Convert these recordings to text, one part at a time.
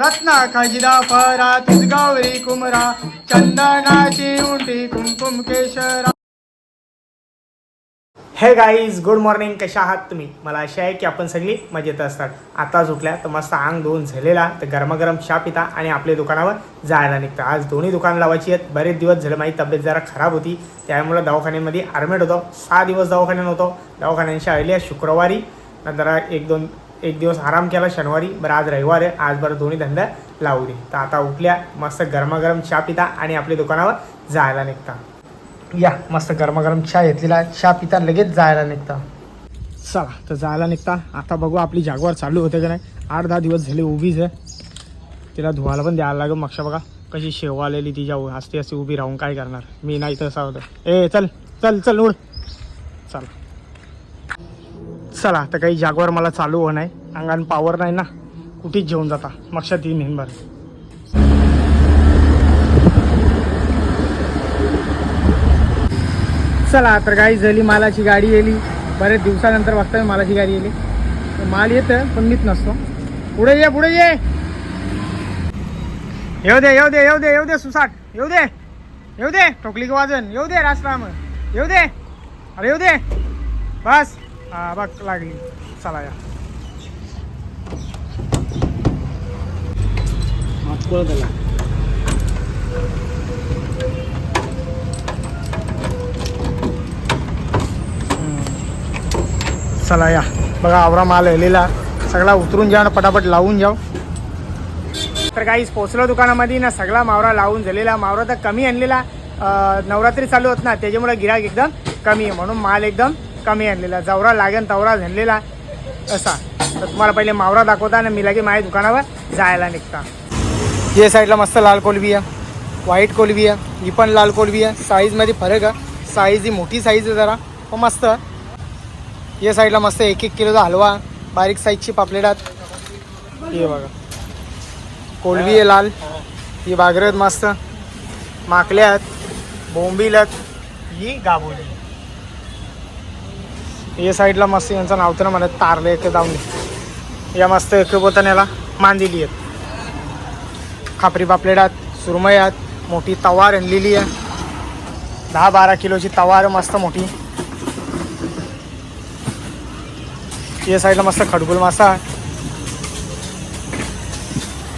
रत्ना खजिदा फरा तुझ गौरी कुमरा चंदनाची उंटी कुमकुम केशरा. हे गाईज गुड मॉर्निंग कशा आहात तुम्ही? मला अशी आहे की आपण सगळी मजेत असतात. आता उठल्या तर मस्त अंग धुवून झालेला तर गरमागरम चहा पिता आणि आपल्या दुकानावर जायला निघतं. आज दोन्ही दुकान लावायची आहेत. बरेच दिवस झाले माझी तब्येत जरा खराब होती. त्यामुळे दवाखान्यामध्ये ॲडमिट होतो. सहा दिवस दवाखान्यात होतो दवाखान्यांशी आलेली आहे शुक्रवारी नंतर एक दोन एक दिवस आराम केला शनिवारी बरं आज रविवार आहे आज बरं दोन्ही धंदा लावू दे. तर आता उठल्या मस्त गरमागरम चहा पिता आणि आपल्या दुकानावर जायला निघता. या मस्त गरमागरम चहा घेतलेला चहा पिता लगेच जायला निघता. चला तर जायला निघता. आता बघू आपली जागवार चालू होते का नाही. आठ दहा दिवस झाले उभीच आहे. तिला धुवायला पण द्यायला लागेल मागच्या बघा कशी शेव आलेली तिच्या हसती हसती उभी राहून काय करणार. मी नाही तसा होतं. ए चल चल चल उड चला. चला तर काही जागवार मला चालू हो नाही अंगान पावर नाही ना. कुठेच जेवून जाता. मागच्या तीन हिंबर चला तर काही झाली मालाची गाडी येली बरेच दिवसानंतर बघतोय मालाची गाडी येली तर माल येतं पण मीच नसतो. पुढे ये पुढे ये. येऊ दे येऊ दे येऊ दे येऊ दे सुसाट. येऊ दे. येऊ दे टोकली वाजन. येऊ दे राजराम येऊ दे. अरे येऊ दे. बस. हा बघ लागली. चला या. चला या. बघा आवरा माल आलेला सगळा उतरून जाऊ पटापट लावून जाऊ. तर काहीच पोचलो दुकानामध्ये ना सगळा मावरा लावून झालेला. मावरा तर कमी आणलेला. नवरात्री चालू होत ना त्याच्यामुळे गिराक एकदम कमी आहे. म्हणून माल एकदम कमी आणलेला जवरा लागेल तवरा झालेला असा. तर तुम्हाला पहिले मावरा दाखवता आणि मी लगे माझ्या दुकानावर जायला निघता. या साईडला मस्त लाल कोलबी आहे. व्हाईट कोलबी आहे. ही पण लाल कोलबी आहे. साईजमध्ये फरक आहे. साईज ही मोठी साईज आहे जरा पण मस्त या साईडला मस्त एक एक किलोचा हलवा बारीक साईजची पापलेटात हे बघा. कोलबी आहे लाल. ही बागरत मस्त. माकल्यात आहेत. ही गाबोली ही या साईडला मस्त यांचं नाव तर म्हणत तारले एक दावणी या मस्त एक बोलतात याला मांदिली आहेत खापरी पापलेटात सुरमई आहेत मोठी तवार आणलेली आहे. दहा बारा किलोची तवार मस्त मोठी. या साईडला मस्त खडगुल मासा. आहे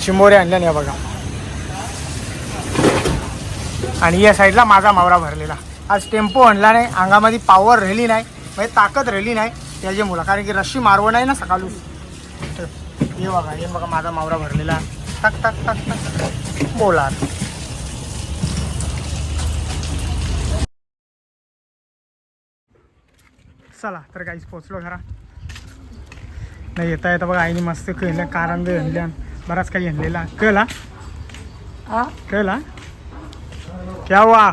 चिंबोरे आणल्या नाही बघा. आणि या साईडला माझा मावरा भरलेला. आज टेम्पो आणला नाही अंगामध्ये पावर राहिली नाही. म्हणजे ताकद राहिली नाही त्याच्यामुळं कारण की रशी मारवं नाही ना सकाळू. हे बघा हे बघा माझा मावरा भरलेला. टक टक टक टक. बोला चला तर काहीच पोचलो घरा. नाही येता येता बघा आईने मस्त केलं कारंबे आणल्या. बराच काही आणलेला. कळला? कळला? क्या हुआ?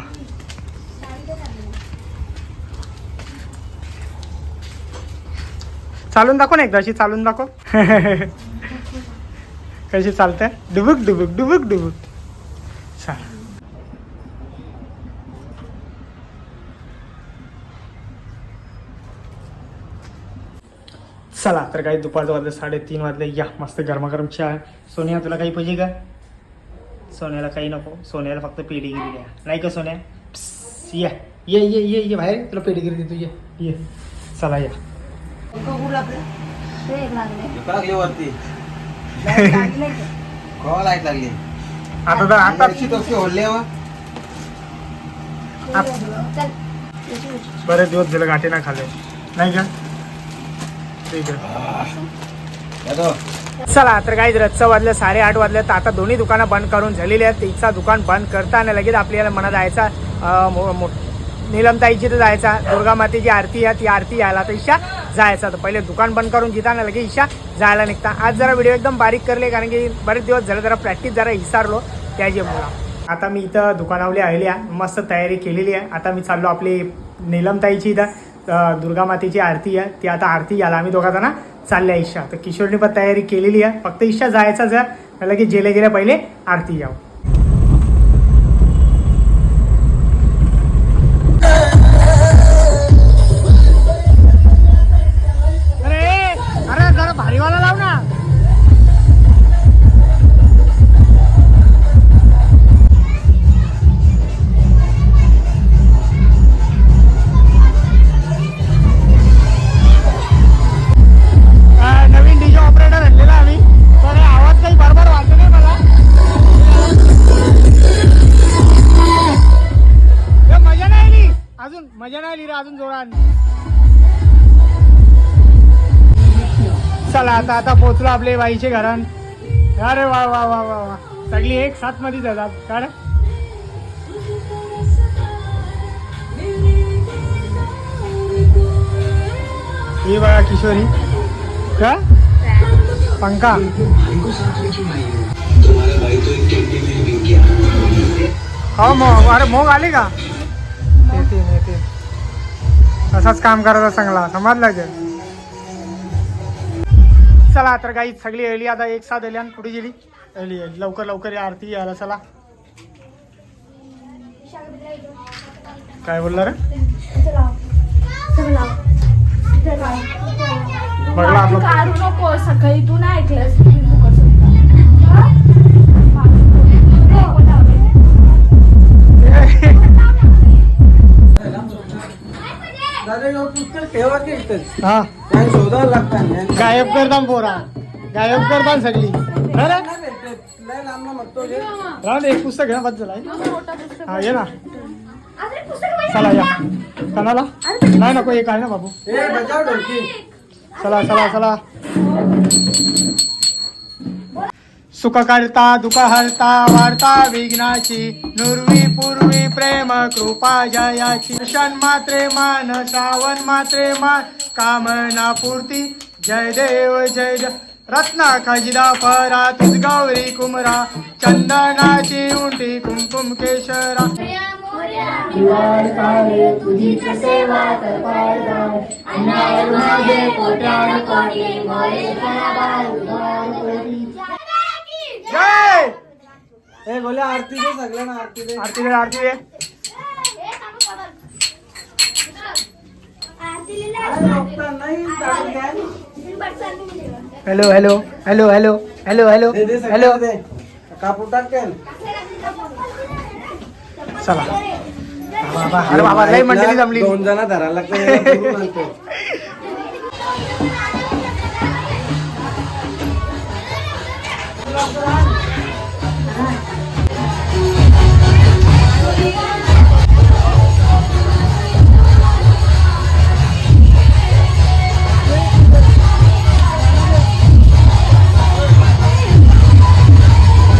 चालून दाखव ना एकदा अशी चालून दाखव. कशी चालते? डुबुक डुबुक डुबुक डुबुक. चला. चला तर काही दुपारचं वाजले साडेतीन वाजले. या मस्त गरमागरम चहा. सोन्या सोनिया तुला काही पाहिजे का? सोन्याला काही नको. सोन्याला फक्त पेडीगिरी द्या. नाही का सोन्या? या ये ये ये ये बाहेर. तुला पेडीगिरी देतो ये. ये. चला या. लागलं. वरती? कवा लाइट लागली? आता तर. बरेच दिवस झाले गाठी ना खाल्ले. नाही का? ठीक आहे. चला तर काही रथचं वाजलं साडेआठ वाजलं तर आता दोन्ही दुकानं बंद करून झालेली आहेत. तिचा दुकान बंद करताना लगेच आपल्याला मना जायचा अं, मो- मो- नीलमताईची तर जायचा. दुर्गा मातेची आरती आहे ती आरती यायला तर इशा जायचा. तर पहिले दुकान बंद करून जिताना लगे ईशा जायला निघता. आज जरा व्हिडिओ एकदम बारीक करले कारण की बरेच दिवस झाले जरा प्रॅक्टिस जरा हिसारलो त्याचे मुला आता मी इथं दुकानावली आलेली आहे. मस्त तयारी केलेली आहे. आता मी चाललो आपली नीलमताईची इथं. दुर्गा मातेची आरती आहे. ती आता आरती याला आम्ही दोघा जण चालल्या ईशा. तर किशोरने पण तयारी केलेली आहे. फक्त ईशा जायचा जर लगेच गेले गेले पहिले आरती यावं अजून जोरान. चला आता आता पोहोचलो आपले बाईचे घरान. अरे वा वा वा वा वा. सगळी एक साथमध्ये जातात. का रे? ही बघा किशोरी. का पंखा. हो मग. अरे मोग आले का? असाच काम करायचा चांगला. समजला का? चला तर काही सगळी येली आता एक साथ अली आणि कुठे गेली. येली लवकर लवकर या आरती यायला चला. काय बोलला रे? बघला आपलं सकाळी तू नाही ऐकलंस. ठेवा की इथंच हा. काय शोधावं लागतं गायब करताम पोरा. गायब करताम सगळी. अरे लय लांब ना म्हणतो हे. राहून दे, एक पुस्तक घ्या बस झाला. हा ये ना. अरे पुस्तक पाहिजे. चला या. कणाला? नाही नको एक आहे ना बाबू. हे बजाव ढोलकी चला चला चला. सुख करता दुःख हरता वार्ता विघ्नाची नुर्वी पूर्वी प्रेम कृपा जयाची. दर्शन मात्रे मान श्रावण मात्रे मान कामना पूर्ती. जय देव जय देव रत्ना खजिदा फरा तुझ गौरी कुमरा. चंदनाची उंटी कुमकुम केशरा. जय! हे बोले आरती दे सगळ्यांना आरती दे. आरती दे आरती दे. Hello hello hello hello hello hello hello कापूर टाकेल. चला. बाबा अरे बाबा लय मंडळी जमली. दोन जण धरायला लागतं